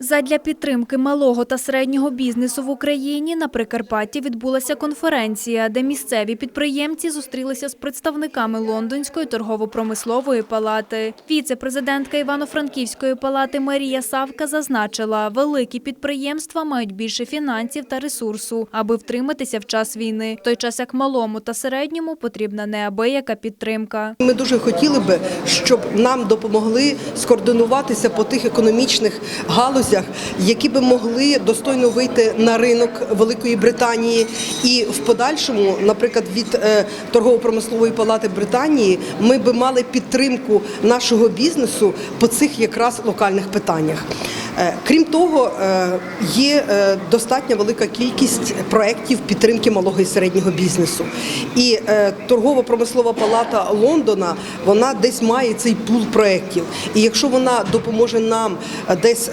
Задля підтримки малого та середнього бізнесу в Україні на Прикарпатті відбулася конференція, де місцеві підприємці зустрілися з представниками Лондонської торгово-промислової палати. Віце-президентка Івано-Франківської палати Марія Савка зазначила, великі підприємства мають більше фінансів та ресурсу, аби втриматися в час війни, в той час як малому та середньому потрібна неабияка підтримка. Ми дуже хотіли би, щоб нам допомогли скоординуватися по тих економічних галузях, які би могли достойно вийти на ринок Великої Британії. І в подальшому, наприклад, від е, торгово-промислової палати Британії, ми би мали підтримку нашого бізнесу по цих якраз локальних питаннях. Е, Крім того, е, є достатньо велика кількість проєктів підтримки малого і середнього бізнесу. І торгово-промислова палата Лондона вона десь має цей пул проєктів. І якщо вона допоможе нам десь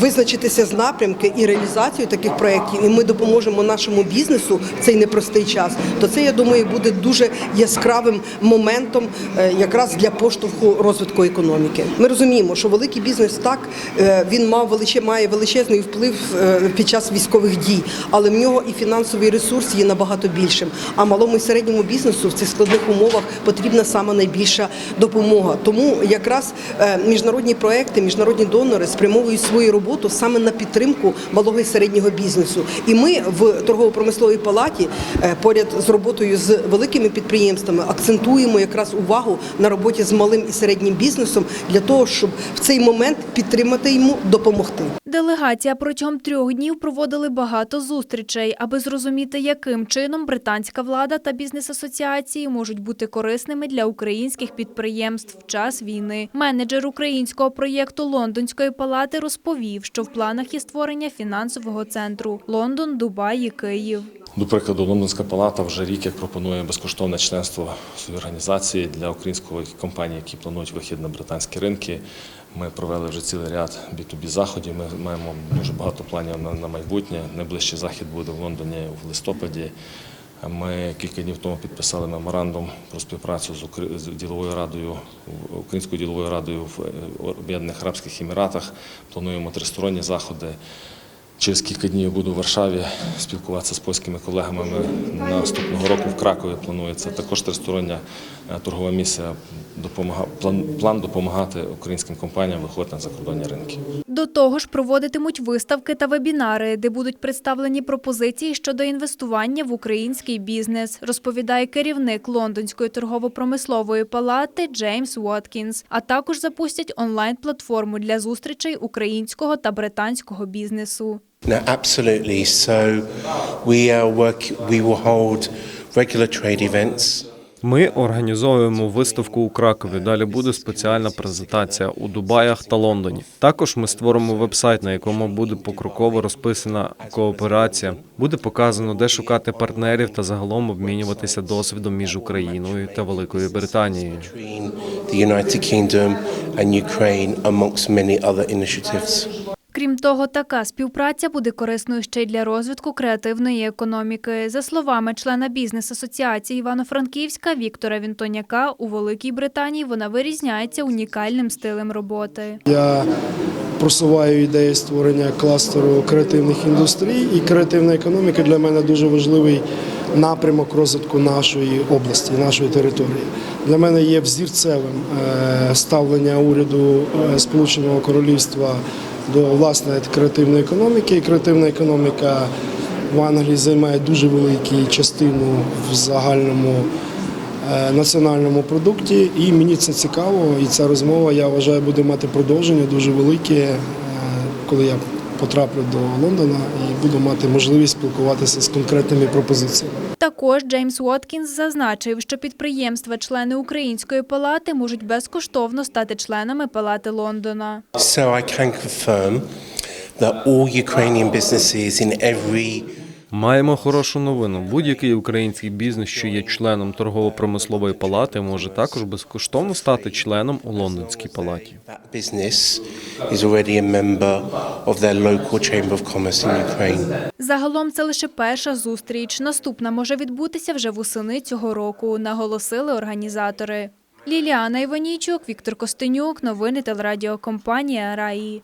визначитися з напрямки і реалізацію таких проєктів, і ми допоможемо нашому бізнесу в цей непростий час, то це я думаю буде дуже яскравим моментом е, якраз для поштовху розвитку економіки. Ми розуміємо, що великий бізнес так е, він мав величе, має величезний вплив е, під час військових дій, але в нього і фінансовий ресурс є набагато більшим. А малому і середньому бізнесу в цих складних умовах потрібна саме найбільша допомога. Тому якраз е, міжнародні проекти, міжнародні донори спрямовують свою роботу саме на підтримку малого і середнього бізнесу. І ми в торгово-промисловій палаті е, поряд з роботою з великими підприємствами акцентуємо якраз увагу на роботі з малим і середнім бізнесом для того, щоб в цей момент підтримати йому допомогти. Делегація протягом трьох днів проводили багато зустрічей, аби зрозуміти, яким чином британська влада та бізнес-асоціації можуть бути корисними для українських підприємств в час війни. Менеджер українського проєкту Лондонської палати розповів, що в планах є створення фінансового центру Лондон, Дубай і Київ. До прикладу, Лондонська палата вже рік як пропонує безкоштовне членство в організації для української компанії, які планують вихід на британські ринки. Ми провели вже цілий ряд B2B заходів. Ми маємо дуже багато планів на, майбутнє. Найближчий захід буде в Лондоні в листопаді. Ми кілька днів тому підписали меморандум про співпрацю з діловою радою, українською діловою радою в е, Об'єднаних Арабських Еміратах. Плануємо тристоронні заходи. Через кілька днів буду в Варшаві спілкуватися з польськими колегами. Ми наступного року в Кракові планується також тристороння е, торгова місія. План допомагати українським компаніям виходити на закордонні ринки. До того ж, проводитимуть виставки та вебінари, де будуть представлені пропозиції щодо інвестування в український бізнес, розповідає керівник Лондонської торгово-промислової палати Джеймс Уоткінс. А також запустять онлайн-платформу для зустрічей українського та британського бізнесу. Absolutely. So we are work. We. Ми організовуємо виставку у Кракові. Далі буде спеціальна презентація у Дубаях та Лондоні. Також ми створимо вебсайт, на якому буде покроково розписана кооперація. Буде показано, де шукати партнерів та загалом обмінюватися досвідом між Україною та Великою Британією. the United Kingdom and Ukraine, amongst. Крім того, така співпраця буде корисною ще й для розвитку креативної економіки. За словами члена бізнес-асоціації Івано-Франківська Віктора Вінтоняка, у Великій Британії вона вирізняється унікальним стилем роботи. Я просуваю ідеї створення кластеру креативних індустрій, і креативна економіка для мене дуже важливий напрямок розвитку нашої області, нашої території. Для мене є взірцевим е, ставлення уряду е, Сполученого Королівства до власне креативної економіки. І креативна економіка в Англії займає дуже велику частину в загальному е, національному продукті. І мені це цікаво. І ця розмова, я вважаю, буде мати продовження дуже велике, е, коли я потраплю до Лондона і буду мати можливість спілкуватися з конкретними пропозиціями. Також Джеймс Уоткінс зазначив, що підприємства-члени Української палати можуть безкоштовно стати членами палати Лондона. So I can confirm that all Ukrainian businesses in every Маємо хорошу новину. Будь-який український бізнес, що є членом торгово-промислової палати, може також безкоштовно стати членом у лондонській палаті. Загалом це лише перша зустріч. Наступна може відбутися вже восени цього року, наголосили організатори. Ліліана Іванійчук, Віктор Костенюк, новини телерадіокомпанія Раї.